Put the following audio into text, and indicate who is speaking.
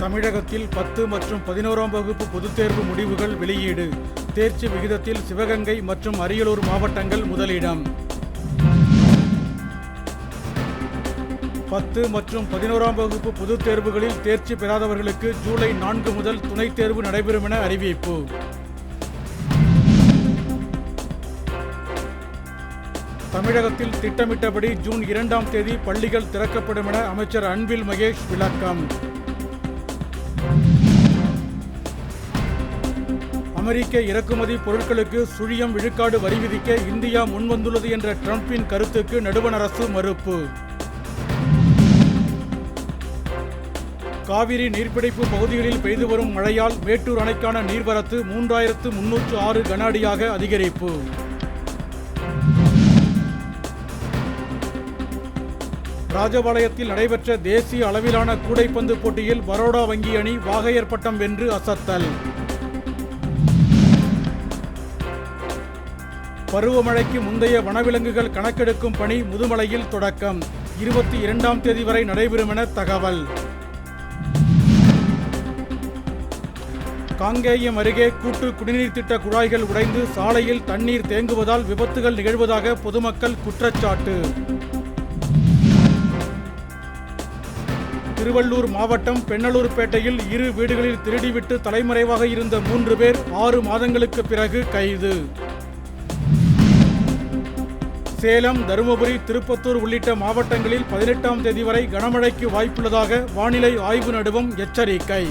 Speaker 1: தமிழகத்தில் பத்து மற்றும் பதினோராம் வகுப்பு பொதுத் தேர்வு முடிவுகள் வெளியீடு. தேர்ச்சி விகிதத்தில் சிவகங்கை மற்றும் அரியலூர் மாவட்டங்கள் முதலிடம். பத்து மற்றும் பதினோராம் வகுப்பு பொதுத் தேர்வுகளில் தேர்ச்சி பெறாதவர்களுக்கு ஜூலை நான்கு முதல் துணைத் தேர்வு நடைபெறும் என அறிவிப்பு. தமிழகத்தில் திட்டமிட்டபடி ஜூன் இரண்டாம் தேதி பள்ளிகள் திறக்கப்படும் என அமைச்சர் அன்பில் மகேஷ் விளக்கம். அமெரிக்க இறக்குமதி பொருட்களுக்கு சுழியம் விழுக்காடு வரி விதிக்க இந்தியா முன்வந்துள்ளது என்ற டிரம்பின் கருத்துக்கு நடுவண் அரசு மறுப்பு. காவிரி நீர்பிடிப்பு பகுதிகளில் பெய்து வரும் மழையால் மேட்டூர் அணைக்கான நீர்வரத்து மூன்றாயிரத்து முன்னூற்று ஆறு கன அடியாக அதிகரிப்பு. ராஜபாளையத்தில் நடைபெற்ற தேசிய அளவிலான கூடைப்பந்து போட்டியில் பரோடா வங்கி அணி வாகையர் பட்டம் வென்று அசத்தல். பருவமழைக்கு முந்தைய வனவிலங்குகள் கணக்கெடுக்கும் பணி முதுமலையில் தொடக்கம். இருபத்தி இரண்டாம் தேதி வரை நடைபெறும் என தகவல். காங்கேயம் அருகே கூட்டு குடிநீர் திட்ட குழாய்கள் உடைந்து சாலையில் தண்ணீர் தேங்குவதால் விபத்துகள் நிகழ்வதாக பொதுமக்கள் குற்றச்சாட்டு. திருவள்ளூர் மாவட்டம் பெண்ணலூர்பேட்டையில் இரு வீடுகளில் திருடிவிட்டு தலைமறைவாக இருந்த மூன்று பேர் ஆறு மாதங்களுக்கு பிறகு கைது. சேலம் தருமபுரி திருப்பத்தூர் உள்ளிட்ட மாவட்டங்களில் பதினெட்டாம் தேதி வரை கனமழைக்கு வாய்ப்புள்ளதாக வானிலை ஆய்வு நடுவம் எச்சரிக்கை.